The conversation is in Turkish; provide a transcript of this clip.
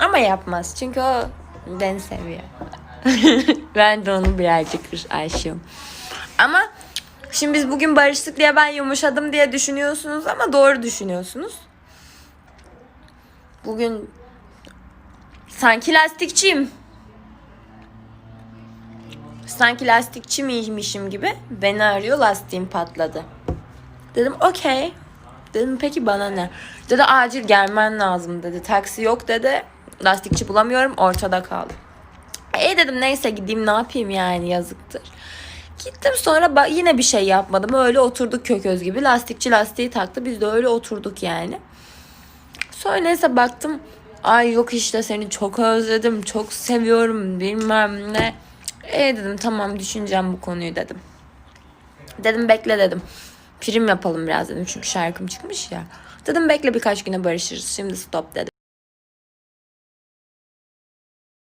Ama yapmaz çünkü o beni seviyor. ben de onu birazcık aşığım. Ama şimdi biz bugün barıştık diye ben yumuşadım diye düşünüyorsunuz ama doğru düşünüyorsunuz. Bugün sanki lastikçiyim. Sanki lastikçi miymişim gibi beni arıyor lastiğim patladı. Dedim okey. Dedim peki bana ne? Dedi acil gelmen lazım dedi. Taksi yok dedi. Lastikçi bulamıyorum ortada kaldım. E dedim neyse gideyim ne yapayım yani yazıktır. Gittim sonra yine bir şey yapmadım. Öyle oturduk kököz gibi. Lastikçi lastiği taktı. Biz de öyle oturduk yani. Sonra neyse baktım. Ay yok işte seni çok özledim. Çok seviyorum bilmem ne. E dedim tamam düşüneceğim bu konuyu dedim. Dedim bekle dedim. Prim yapalım biraz dedim çünkü şarkım çıkmış ya. Dedim bekle birkaç güne barışırız. Şimdi stop dedim.